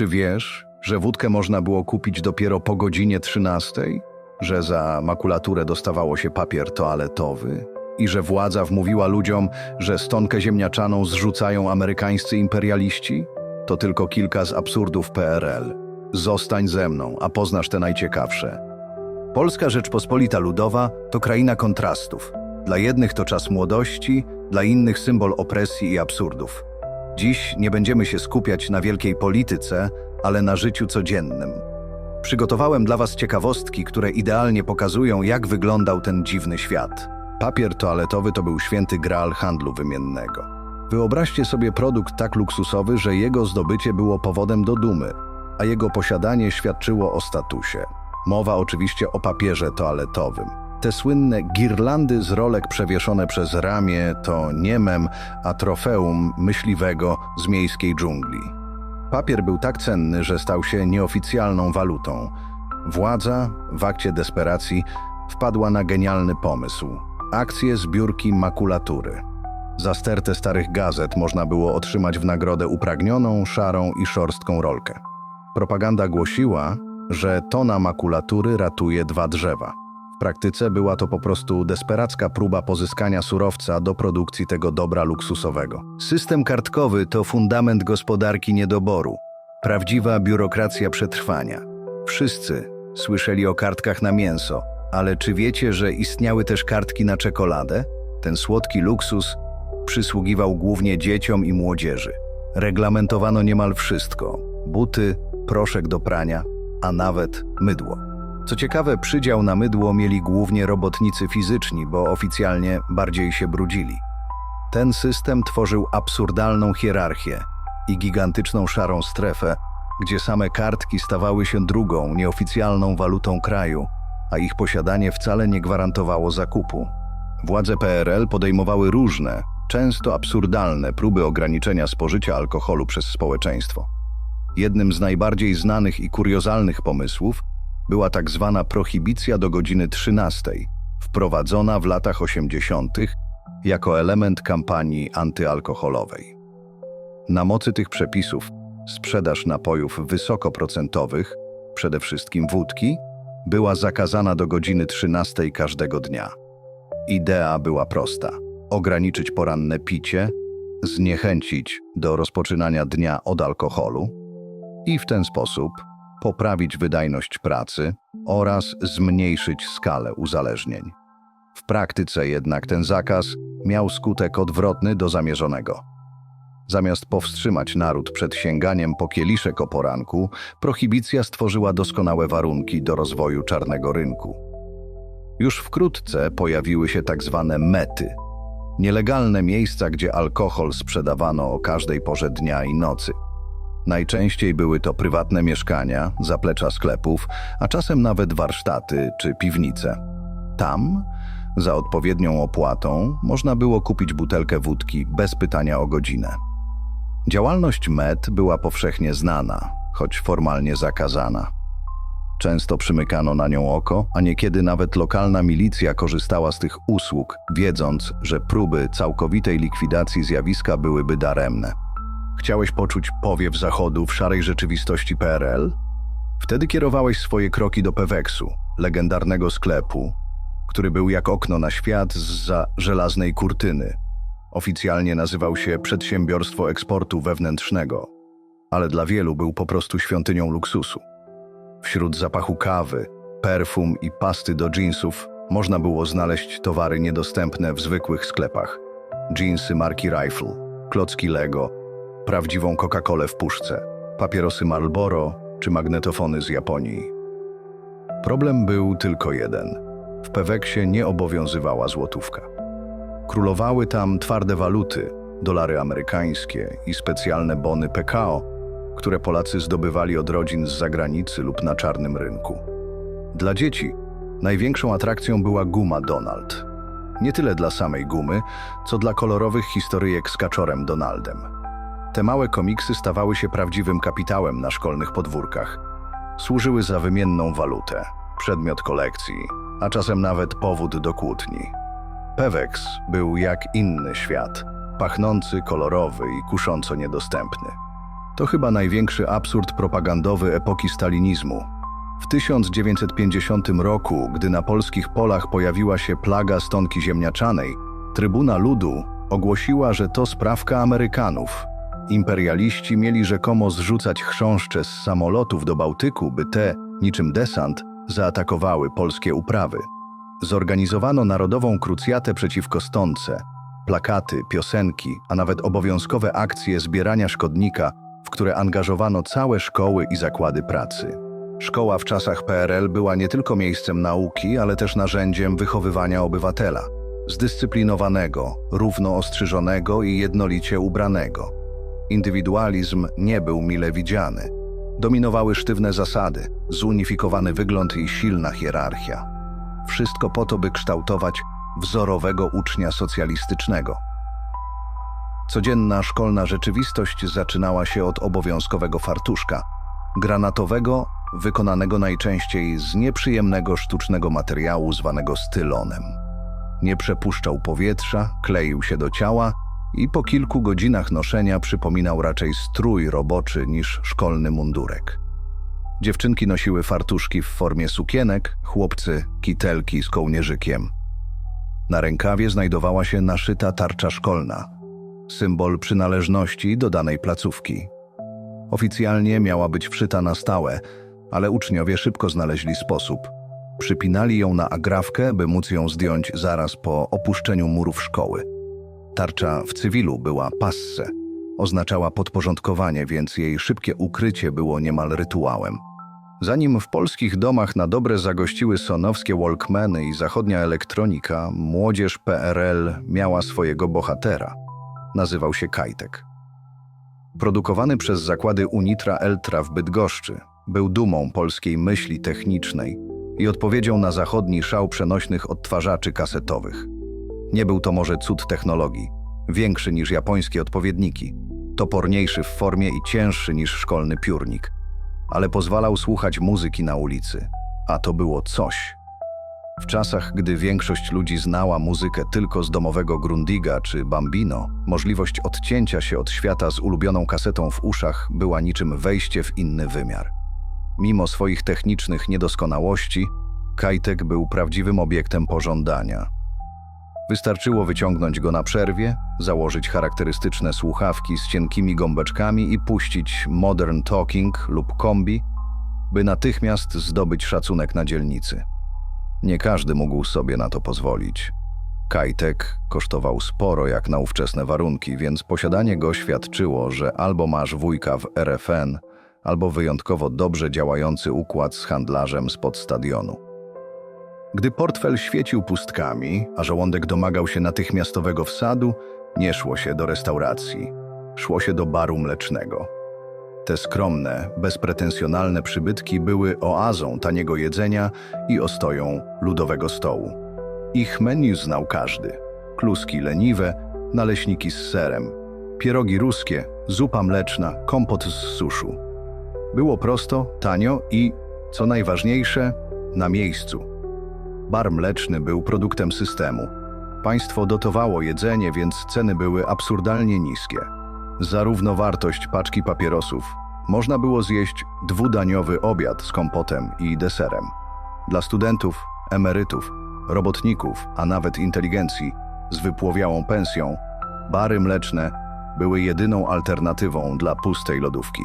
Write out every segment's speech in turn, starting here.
Czy wiesz, że wódkę można było kupić dopiero po godzinie 13? Że za makulaturę dostawało się papier toaletowy? I że władza wmówiła ludziom, że stonkę ziemniaczaną zrzucają amerykańscy imperialiści? To tylko kilka z absurdów PRL. Zostań ze mną, a poznasz te najciekawsze. Polska Rzeczpospolita Ludowa to kraina kontrastów. Dla jednych to czas młodości, dla innych symbol opresji i absurdów. Dziś nie będziemy się skupiać na wielkiej polityce, ale na życiu codziennym. Przygotowałem dla Was ciekawostki, które idealnie pokazują, jak wyglądał ten dziwny świat. Papier toaletowy to był święty graal handlu wymiennego. Wyobraźcie sobie produkt tak luksusowy, że jego zdobycie było powodem do dumy, a jego posiadanie świadczyło o statusie. Mowa oczywiście o papierze toaletowym. Te słynne girlandy z rolek przewieszone przez ramię to nie mem, a trofeum myśliwego z miejskiej dżungli. Papier był tak cenny, że stał się nieoficjalną walutą. Władza, w akcie desperacji, wpadła na genialny pomysł. Akcje zbiórki makulatury. Za stertę starych gazet można było otrzymać w nagrodę upragnioną, szarą i szorstką rolkę. Propaganda głosiła, że tona makulatury ratuje dwa drzewa. Praktyce była to po prostu desperacka próba pozyskania surowca do produkcji tego dobra luksusowego. System kartkowy to fundament gospodarki niedoboru, prawdziwa biurokracja przetrwania. Wszyscy słyszeli o kartkach na mięso, ale czy wiecie, że istniały też kartki na czekoladę? Ten słodki luksus przysługiwał głównie dzieciom i młodzieży. Reglamentowano niemal wszystko: buty, proszek do prania, a nawet mydło. Co ciekawe, przydział na mydło mieli głównie robotnicy fizyczni, bo oficjalnie bardziej się brudzili. Ten system tworzył absurdalną hierarchię i gigantyczną szarą strefę, gdzie same kartki stawały się drugą, nieoficjalną walutą kraju, a ich posiadanie wcale nie gwarantowało zakupu. Władze PRL podejmowały różne, często absurdalne próby ograniczenia spożycia alkoholu przez społeczeństwo. Jednym z najbardziej znanych i kuriozalnych pomysłów była tak zwana prohibicja do godziny 13, wprowadzona w latach 80. jako element kampanii antyalkoholowej. Na mocy tych przepisów sprzedaż napojów wysokoprocentowych, przede wszystkim wódki, była zakazana do godziny 13 każdego dnia. Idea była prosta: ograniczyć poranne picie, zniechęcić do rozpoczynania dnia od alkoholu i w ten sposób poprawić wydajność pracy oraz zmniejszyć skalę uzależnień. W praktyce jednak ten zakaz miał skutek odwrotny do zamierzonego. Zamiast powstrzymać naród przed sięganiem po kieliszek o poranku, prohibicja stworzyła doskonałe warunki do rozwoju czarnego rynku. Już wkrótce pojawiły się tak zwane mety nielegalne miejsca, gdzie alkohol sprzedawano o każdej porze dnia i nocy. Najczęściej były to prywatne mieszkania, zaplecza sklepów, a czasem nawet warsztaty czy piwnice. Tam, za odpowiednią opłatą, można było kupić butelkę wódki bez pytania o godzinę. Działalność MET była powszechnie znana, choć formalnie zakazana. Często przymykano na nią oko, a niekiedy nawet lokalna milicja korzystała z tych usług, wiedząc, że próby całkowitej likwidacji zjawiska byłyby daremne. Chciałeś poczuć powiew zachodu w szarej rzeczywistości PRL? Wtedy kierowałeś swoje kroki do Peweksu, legendarnego sklepu, który był jak okno na świat za żelaznej kurtyny. Oficjalnie nazywał się Przedsiębiorstwo Eksportu Wewnętrznego, ale dla wielu był po prostu świątynią luksusu. Wśród zapachu kawy, perfum i pasty do jeansów można było znaleźć towary niedostępne w zwykłych sklepach. Jeansy marki Rifle, klocki Lego, prawdziwą Coca-Colę w puszce, papierosy Marlboro czy magnetofony z Japonii. Problem był tylko jeden. W Peweksie nie obowiązywała złotówka. Królowały tam twarde waluty, dolary amerykańskie i specjalne bony PKO, które Polacy zdobywali od rodzin z zagranicy lub na czarnym rynku. Dla dzieci największą atrakcją była guma Donald. Nie tyle dla samej gumy, co dla kolorowych historyjek z kaczorem Donaldem. Te małe komiksy stawały się prawdziwym kapitałem na szkolnych podwórkach. Służyły za wymienną walutę, przedmiot kolekcji, a czasem nawet powód do kłótni. Pewex był jak inny świat, pachnący, kolorowy i kusząco niedostępny. To chyba największy absurd propagandowy epoki stalinizmu. W 1950 roku, gdy na polskich polach pojawiła się plaga stonki ziemniaczanej, Trybuna Ludu ogłosiła, że to sprawka Amerykanów. Imperialiści mieli rzekomo zrzucać chrząszcze z samolotów do Bałtyku, by te, niczym desant, zaatakowały polskie uprawy. Zorganizowano narodową krucjatę przeciwko stonce, plakaty, piosenki, a nawet obowiązkowe akcje zbierania szkodnika, w które angażowano całe szkoły i zakłady pracy. Szkoła w czasach PRL była nie tylko miejscem nauki, ale też narzędziem wychowywania obywatela zdyscyplinowanego, równo ostrzyżonego i jednolicie ubranego. Indywidualizm nie był mile widziany. Dominowały sztywne zasady, zunifikowany wygląd i silna hierarchia. Wszystko po to, by kształtować wzorowego ucznia socjalistycznego. Codzienna szkolna rzeczywistość zaczynała się od obowiązkowego fartuszka, granatowego, wykonanego najczęściej z nieprzyjemnego sztucznego materiału zwanego stylonem. Nie przepuszczał powietrza, kleił się do ciała i po kilku godzinach noszenia przypominał raczej strój roboczy niż szkolny mundurek. Dziewczynki nosiły fartuszki w formie sukienek, chłopcy kitelki z kołnierzykiem. Na rękawie znajdowała się naszyta tarcza szkolna, symbol przynależności do danej placówki. Oficjalnie miała być wszyta na stałe, ale uczniowie szybko znaleźli sposób. Przypinali ją na agrafkę, by móc ją zdjąć zaraz po opuszczeniu murów szkoły. Tarcza w cywilu była passe, oznaczała podporządkowanie, więc jej szybkie ukrycie było niemal rytuałem. Zanim w polskich domach na dobre zagościły sonowskie Walkmany i zachodnia elektronika, młodzież PRL miała swojego bohatera. Nazywał się Kajtek. Produkowany przez zakłady Unitra Eltra w Bydgoszczy, był dumą polskiej myśli technicznej i odpowiedzią na zachodni szał przenośnych odtwarzaczy kasetowych. Nie był to może cud technologii, większy niż japońskie odpowiedniki, toporniejszy w formie i cięższy niż szkolny piórnik, ale pozwalał słuchać muzyki na ulicy, a to było coś. W czasach, gdy większość ludzi znała muzykę tylko z domowego Grundiga czy Bambino, możliwość odcięcia się od świata z ulubioną kasetą w uszach była niczym wejście w inny wymiar. Mimo swoich technicznych niedoskonałości, Kajtek był prawdziwym obiektem pożądania. Wystarczyło wyciągnąć go na przerwie, założyć charakterystyczne słuchawki z cienkimi gąbeczkami i puścić Modern Talking lub kombi, by natychmiast zdobyć szacunek na dzielnicy. Nie każdy mógł sobie na to pozwolić. Kajtek kosztował sporo jak na ówczesne warunki, więc posiadanie go świadczyło, że albo masz wujka w RFN, albo wyjątkowo dobrze działający układ z handlarzem spod stadionu. Gdy portfel świecił pustkami, a żołądek domagał się natychmiastowego wsadu, nie szło się do restauracji. Szło się do baru mlecznego. Te skromne, bezpretensjonalne przybytki były oazą taniego jedzenia i ostoją ludowego stołu. Ich menu znał każdy. Kluski leniwe, naleśniki z serem, pierogi ruskie, zupa mleczna, kompot z suszu. Było prosto, tanio i, co najważniejsze, na miejscu. Bar mleczny był produktem systemu. Państwo dotowało jedzenie, więc ceny były absurdalnie niskie. Za równowartość paczki papierosów można było zjeść dwudaniowy obiad z kompotem i deserem. Dla studentów, emerytów, robotników, a nawet inteligencji z wypłowiałą pensją, bary mleczne były jedyną alternatywą dla pustej lodówki.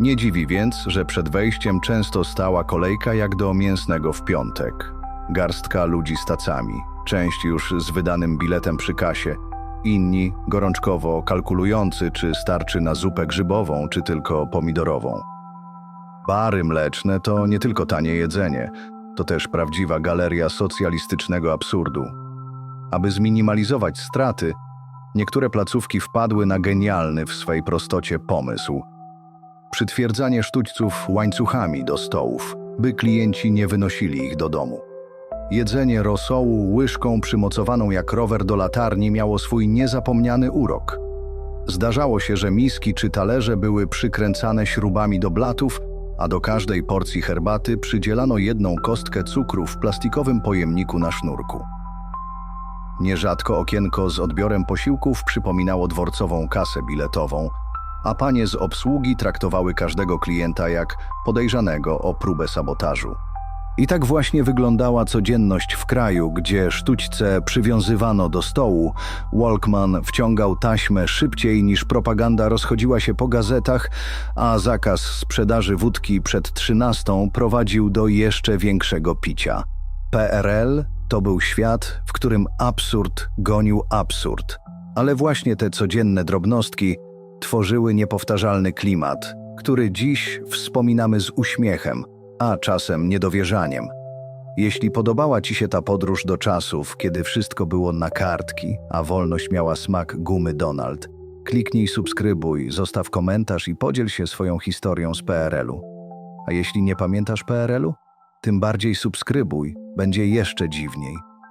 Nie dziwi więc, że przed wejściem często stała kolejka jak do mięsnego w piątek. Garstka ludzi z tacami, część już z wydanym biletem przy kasie, inni gorączkowo kalkulujący, czy starczy na zupę grzybową, czy tylko pomidorową. Bary mleczne to nie tylko tanie jedzenie, to też prawdziwa galeria socjalistycznego absurdu. Aby zminimalizować straty, niektóre placówki wpadły na genialny w swej prostocie pomysł. Przytwierdzanie sztućców łańcuchami do stołów, by klienci nie wynosili ich do domu. Jedzenie rosołu łyżką przymocowaną jak rower do latarni miało swój niezapomniany urok. Zdarzało się, że miski czy talerze były przykręcane śrubami do blatów, a do każdej porcji herbaty przydzielano jedną kostkę cukru w plastikowym pojemniku na sznurku. Nierzadko okienko z odbiorem posiłków przypominało dworcową kasę biletową, a panie z obsługi traktowały każdego klienta jak podejrzanego o próbę sabotażu. I tak właśnie wyglądała codzienność w kraju, gdzie sztućce przywiązywano do stołu, Walkman wciągał taśmę szybciej niż propaganda rozchodziła się po gazetach, a zakaz sprzedaży wódki przed trzynastą prowadził do jeszcze większego picia. PRL to był świat, w którym absurd gonił absurd, ale właśnie te codzienne drobnostki tworzyły niepowtarzalny klimat, który dziś wspominamy z uśmiechem, a czasem niedowierzaniem. Jeśli podobała Ci się ta podróż do czasów, kiedy wszystko było na kartki, a wolność miała smak gumy Donald, kliknij subskrybuj, zostaw komentarz i podziel się swoją historią z PRL-u. A jeśli nie pamiętasz PRL-u, tym bardziej subskrybuj, będzie jeszcze dziwniej.